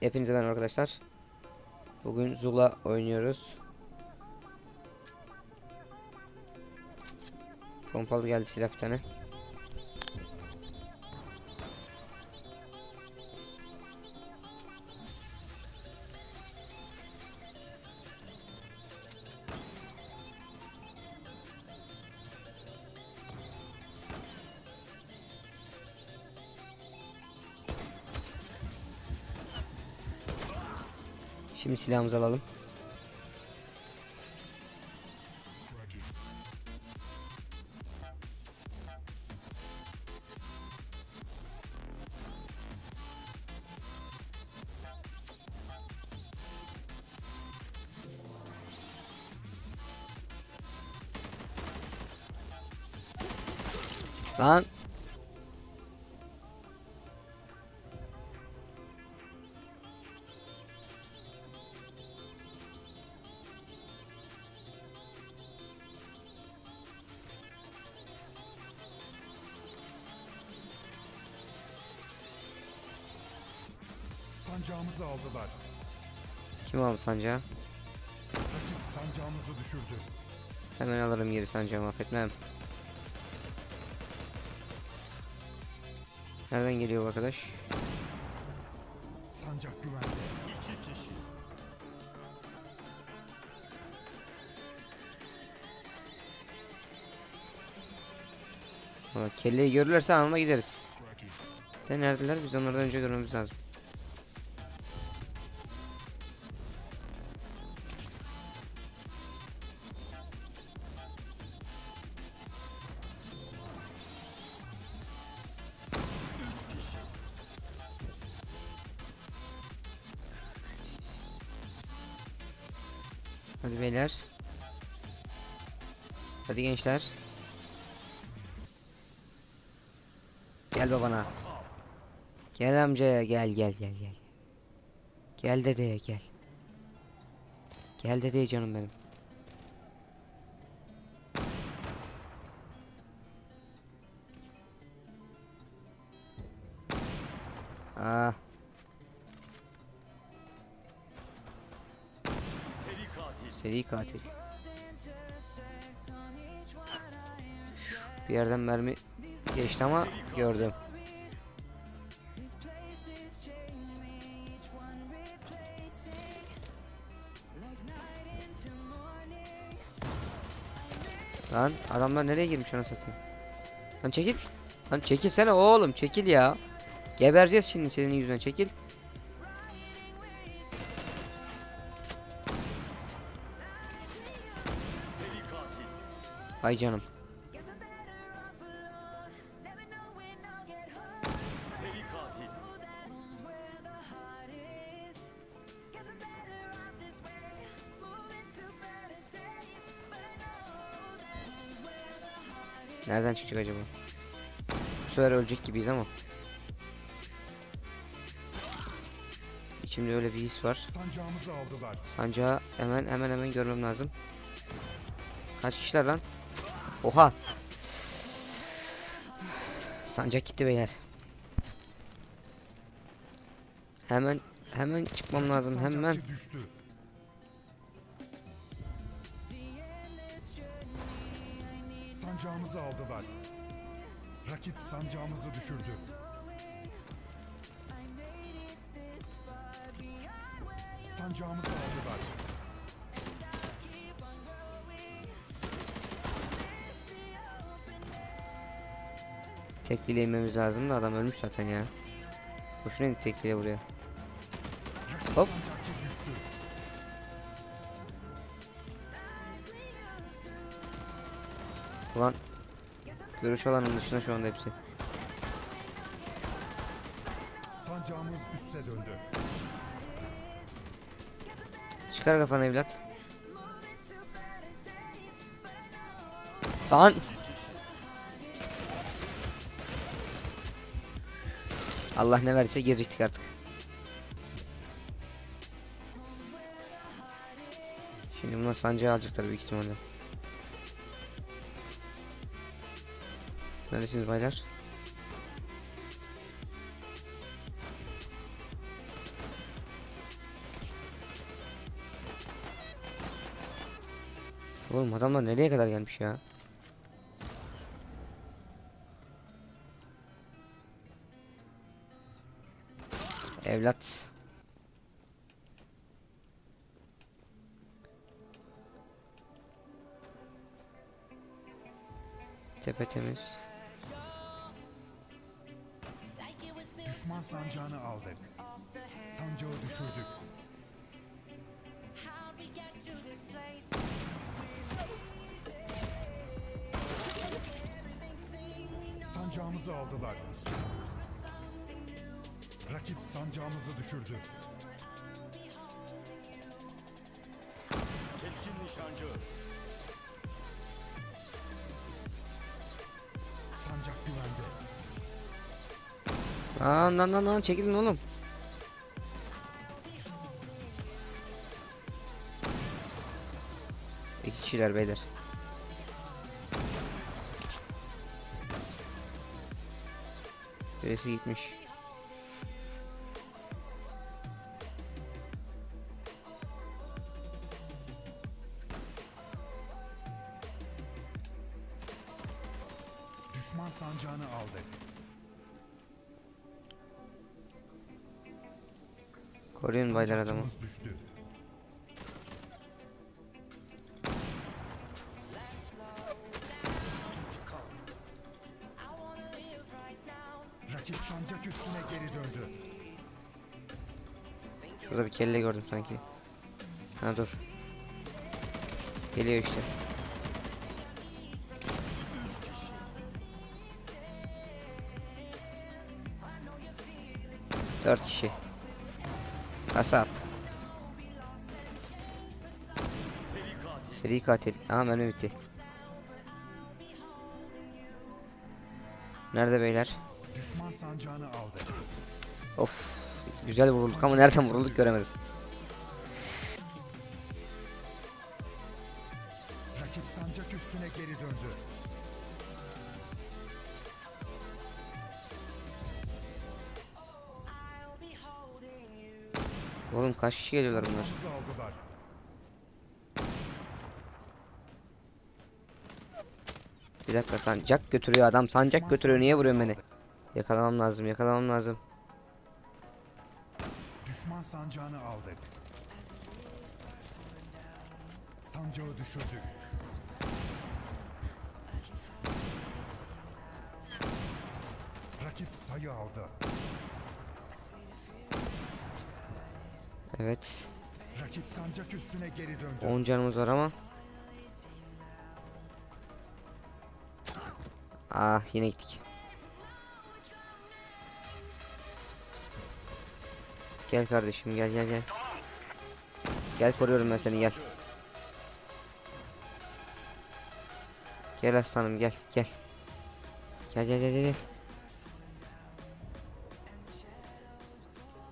Hepinize merhaba arkadaşlar. Bugün Zula oynuyoruz. Pompalı geldi silah bir tane. Şimdi silahımızı alalım. Lan Sancağımızı aldılar. kim aldı sancağı? Rakip sancağımızı düşürdü. Hemen alırım geri sancağı affetmem. Nereden geliyor bu arkadaş? Sancak güvende. İki kişi. Valla kelleyi görürlerse anına gideriz. De neredeler? Biz onlardan önce görmemiz lazım. Hadi beyler. Hadi gençler. Gel babana. Gel amcaya gel gel gel gel. Gel dedeye gel. Gel dedeye canım benim. Ah. Seri katil. Bir yerden mermi geçti ama gördüm. Lan adamlar nereye girmiş ana satayım? Lan çekil. Lan çekilsene oğlum çekil ya. Gebereceğiz şimdi senin yüzünden çekil. Ay canım. Nereden çıkacak acaba? Bu sefer ölecek gibiyiz ama. İçimde öyle bir his var. Sancağımızı aldılar. Sancağı hemen hemen hemen görmem lazım. Kaç kişiler lan? Oha. Sancak gitti beyler. Hemen hemen çıkmam lazım hemen. Sancakçı düştü. Sancağımızı aldılar. Rakip sancağımızı düşürdü. Sancağımızı aldılar. Tekliyle inmemiz lazım da adam ölmüş zaten ya. Boşuna git tekliyle buraya. Hop. Ulan görüş alanının dışına şu anda hepsi. Sancağımız üsse döndü. Çıkar kafanı evlat. Lan. Allah ne verirse girecektik artık. Şimdi bunlar sancağı alacaklar büyük ihtimalle. Neredesiniz baylar? Oğlum adamlar nereye kadar gelmiş ya? Evlat. Tepe temiz. Düşman sancağını aldık. Sancağı düşürdük. Sancağımızı aldılar. Rakip sancağımızı düşürdü. Keskin nişancı. Sancak güvende. Lan lan lan lan çekilin oğlum. İki kişiler beyler. Birisi gitmiş. Düşman sancağını aldık. Koruyun baylar adamı. Düştü. Rakip sancak üstüne geri döndü. Şurada bir kelle gördüm sanki. Ha dur. Geliyor işte. Dört kişi. Kasap. Seri katil. Aha mermi bitti. Nerede beyler? Aldık. Of. Güzel vurulduk ama nereden vurulduk göremedim. Rakip sancak üstüne geri döndü. Oğlum kaç kişi geliyorlar bunlar? Bir dakika sancak götürüyor adam sancak götürüyor niye vuruyorsun beni? Yakalamam lazım yakalamam lazım. Düşman sancağını aldık. Sancağı düşürdük. Rakip sayı aldı. Evet. Rakip sancak üstüne geri döndü. 10 canımız var ama. Ah yine gittik. Gel kardeşim gel gel gel. Gel koruyorum ben seni gel. Gel aslanım gel gel. Gel gel gel gel.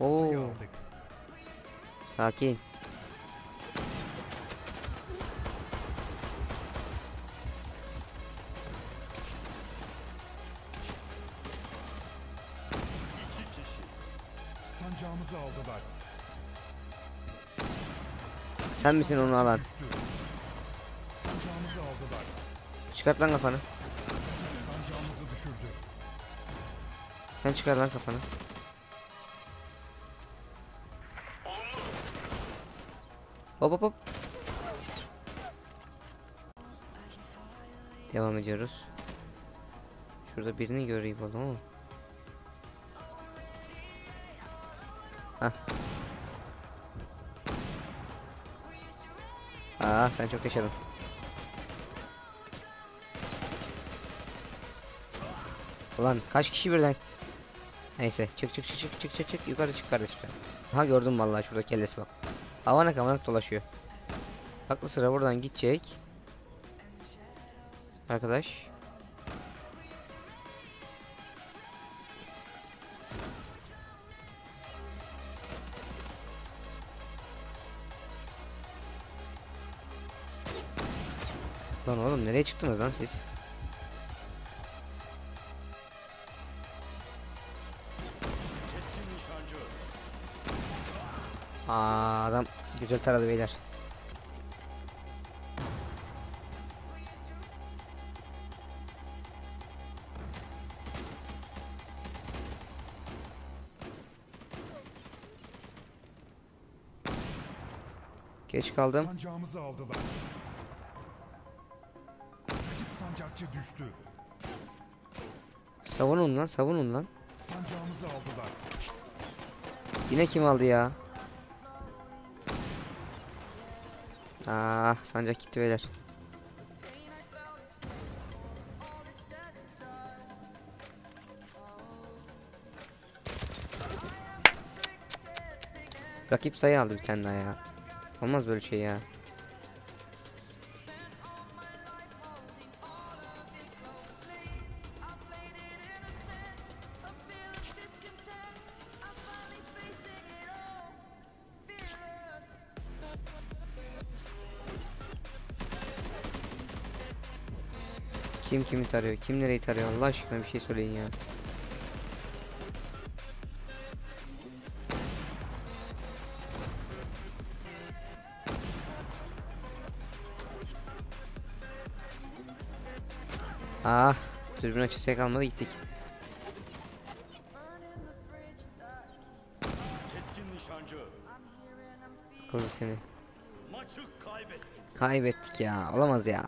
Oo. Sakin. Sancağımızı aldılar. Sen misin onu alan? Sancağımızı aldılar. Çıkart lan kafanı. Sancağımızı düşürdü. Sen çıkar lan kafanı. Hop hop hop. Devam ediyoruz. Şurada birini göreyim oğlum ama. Hah. Aa sen çok yaşadın. Ulan kaç kişi birden Neyse çık çık çık çık çık çık çık yukarı çık kardeşim. Ha gördüm vallahi şurada kellesi bak. Havanak havanak dolaşıyor. Aklı sıra buradan gidecek. Arkadaş. Lan oğlum nereye çıktınız lan siz? Aa, adam güzel taradı beyler. Geç kaldım. Sancağımızı aldılar. Rakip sancakçı düştü. Savunun lan, savunun lan. Sancağımızı aldılar. Yine kim aldı ya? Ah sancak gitti beyler. Rakip sayı aldı bir tane daha ya. Olmaz böyle şey ya. Kim kimi tarıyor? Kim nereyi tarıyor? Allah aşkına bir şey söyleyin ya. Ah, dürbün açısı kalmadı gittik. Akıllı seni. Kaybettik ya. Olamaz ya.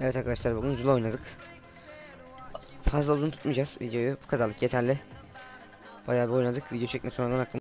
Evet arkadaşlar bugün Zula oynadık. Fazla uzun tutmayacağız videoyu. Bu kadarlık yeterli. Bayağı bir oynadık. Video çekme sonradan aklıma